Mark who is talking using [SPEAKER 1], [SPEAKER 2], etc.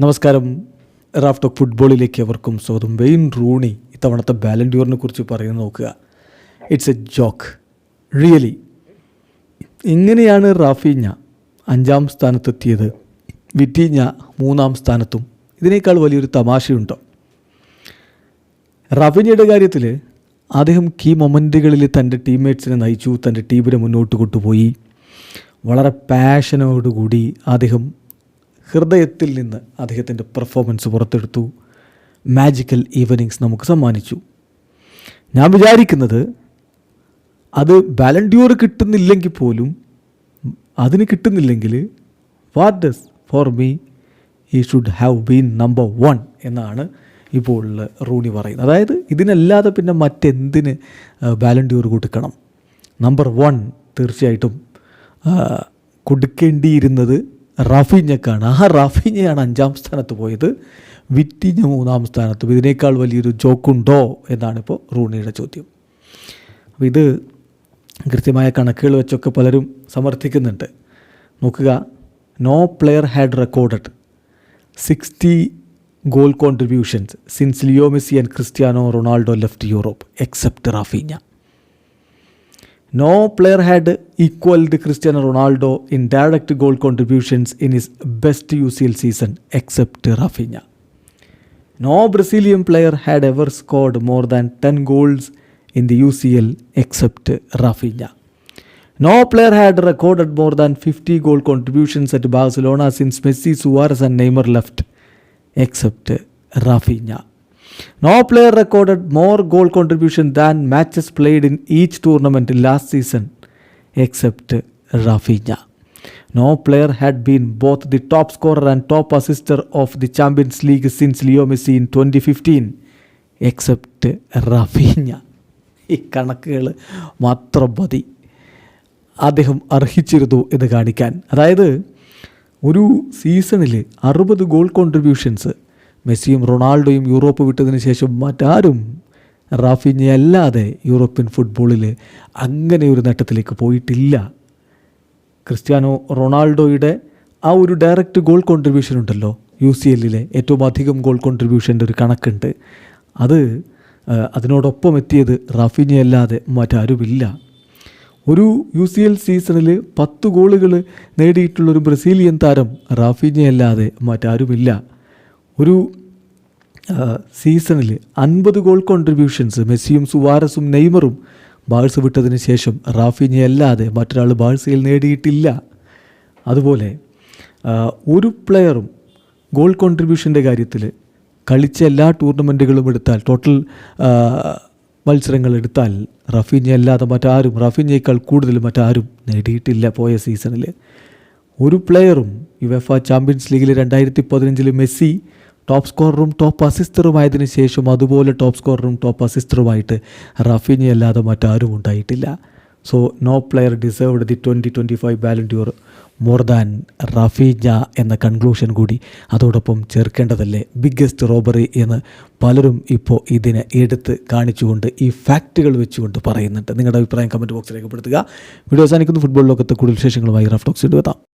[SPEAKER 1] നമസ്കാരം. Raf talk ഫുട്ബോളിലേക്ക് അവർക്കും സ്വാഗതം. വെയിൻ റൂണി ഇത്തവണത്തെ ബാലൻഡ്യൂറിനെ കുറിച്ച് പറയുന്നത് നോക്കുക. ഇറ്റ്സ് എ ജോക്ക് റിയലി എങ്ങനെയാണ് റാഫീഞ്ഞ അഞ്ചാം സ്ഥാനത്തെത്തിയത്? വിറ്റീഞ്ഞ മൂന്നാം സ്ഥാനത്തും ഇതിനേക്കാൾ വലിയൊരു തമാശയുണ്ടോ? റാഫീഞ്ഞയുടെ കാര്യത്തിൽ അദ്ദേഹം കീ മൊമെന്റുകളിൽ തന്റെ ടീംമേറ്റ്സിനെ നയിച്ചു തന്റെ ടീമിനെ മുന്നോട്ട് കൊണ്ടുപോയി. വളരെ പാഷനോടുകൂടി അദ്ദേഹം ഹൃദയത്തിൽ നിന്ന് അദ്ദേഹത്തിന്റെ പെർഫോമൻസ് പുറത്തെടുത്തു. മാജിക്കൽ ഈവനിങ്സ് നമുക്ക് സമ്മാനിച്ചു. ഞാൻ വിചാരിക്കുന്നത് അത് ബാലൻഡ്യൂർ കിട്ടുന്നില്ലെങ്കിൽ പോലും അതിന് കിട്ടുന്നില്ലെങ്കിൽ what does for me he should have been number one എന്നാണ് ഇപ്പോൾ റൂണി പറയുന്നത്. അതായത് ഇതിനല്ലാതെ പിന്നെ മറ്റെന്തിന് ബാലൻഡ്യൂർ കൊടുക്കണം? നമ്പർ വൺ തീർച്ചയായിട്ടും കൊടുക്കേണ്ടിയിരുന്നത് റാഫീഞ്ഞക്കാണ്. ആ റാഫിഞ്ഞയാണ് അഞ്ചാം സ്ഥാനത്ത് പോയത്. വിറ്റിഞ്ഞ മൂന്നാം സ്ഥാനത്തും. ഇതിനേക്കാൾ വലിയൊരു ജോക്കുണ്ടോ എന്നാണിപ്പോൾ റൂണിയുടെ ചോദ്യം. അപ്പോൾ ഇത് കൃത്യമായ കണക്കുകൾ വെച്ചൊക്കെ പലരും സമർത്ഥിക്കുന്നുണ്ട്. നോക്കുക no player had recorded sixty goal contributions since Leo Messi and Cristiano Ronaldo left Europe except Raphinha No player had equaled Cristiano Ronaldo in direct goal contributions in his best UCL season except Rafinha. No Brazilian player had ever scored more than 10 goals in the UCL except Rafinha. No player had recorded more than 50 goal contributions at Barcelona since Messi, Suarez and Neymar left except Rafinha. No player recorded more goal contribution than matches played in each tournament last season except Rafinha. No player had been both the top scorer and top assister of the Champions League since Leo Messi in 2015 except Rafinha. ഈ കണക്കുകൾ മാത്രം മതി അദ്ദേഹം അർഹിച്ചിരുന്നു എന്ന് കാണിക്കാൻ അതായത് ഒരു സീസണിൽ അറുപത് ഗോൾ കോൺട്രിബ്യൂഷൻസ് മെസ്സിയും റൊണാൾഡോയും യൂറോപ്പ് വിട്ടതിന് ശേഷം മറ്റാരും റാഫിഞ്ഞ അല്ലാതെ യൂറോപ്യൻ ഫുട്ബോളിൽ അങ്ങനെ ഒരു നേട്ടത്തിലേക്ക് പോയിട്ടില്ല. ക്രിസ്ത്യാനോ റൊണാൾഡോയുടെ ആ ഒരു ഡയറക്റ്റ് ഗോൾ കോൺട്രിബ്യൂഷൻ ഉണ്ടല്ലോ. യു സി എല്ലിലെ ഏറ്റവും അധികം ഗോൾ കോൺട്രിബ്യൂഷന്റെ ഒരു കണക്കുണ്ട്. അത് അതിനോടൊപ്പം എത്തിയത് റാഫിഞ്ഞ അല്ലാതെ മറ്റാരുമില്ല. ഒരു യു സി എൽ സീസണിൽ പത്ത് ഗോളുകൾ നേടിയിട്ടുള്ളൊരു ബ്രസീലിയൻ താരം റാഫിഞ്ഞ അല്ലാതെ മറ്റാരുമില്ല. ഒരു സീസണിൽ അൻപത് ഗോൾ കോൺട്രിബ്യൂഷൻസ് മെസ്സിയും സുവാരസും നെയ്മറും ബാഴ്സ് വിട്ടതിന് ശേഷം റാഫിഞ്ഞ അല്ലാതെ മറ്റൊരാൾ ബാഴ്സയിൽ നേടിയിട്ടില്ല. അതുപോലെ ഒരു പ്ലെയറും ഗോൾ കോൺട്രിബ്യൂഷന്റെ കാര്യത്തിൽ കളിച്ച എല്ലാ ടൂർണമെന്റുകളും എടുത്താൽ ടോട്ടൽ മത്സരങ്ങൾ എടുത്താൽ റഫീഞ്ഞ അല്ലാതെ മറ്റാരും റഫീഞ്ഞയേക്കാൾ കൂടുതൽ മറ്റാരും നേടിയിട്ടില്ല പോയ സീസണിൽ ഒരു പ്ലെയറും യുവഫ ചാമ്പ്യൻസ് ലീഗിൽ രണ്ടായിരത്തി പതിനഞ്ചിൽ മെസ്സി ടോപ്പ് സ്കോററും ടോപ്പ് അസിസ്റ്ററുമായതിനു ശേഷം അതുപോലെ ടോപ്പ് സ്കോററും ടോപ്പ് അസിസ്റ്ററുമായിട്ട് റഫിനി അല്ലാതെ മറ്റാരും ഉണ്ടായിട്ടില്ല. So no player deserved the twenty twenty five Ballon d'Or more than Raphinha എന്ന കൺക്ലൂഷൻ കൂടി അതോടൊപ്പം ചേർക്കേണ്ടതല്ലേ? ബിഗ്ഗസ്റ്റ് റോബറി എന്ന് പലരും ഇപ്പോൾ ഇതിനെ എടുത്ത് കാണിച്ചുകൊണ്ട് ഈ ഫാക്റ്റുകൾ വെച്ചുകൊണ്ട് പറയുന്നുണ്ട്. നിങ്ങളുടെ അഭിപ്രായം കമന്റ് ബോക്സിൽ രേഖപ്പെടുത്തുക വീഡിയോ അവസാനിക്കുന്ന. ഫുട്ബോൾ ലോകത്ത് കൂടുതൽ വിശേഷങ്ങളുമായി റഫ് ടോക്സ് എത്താം.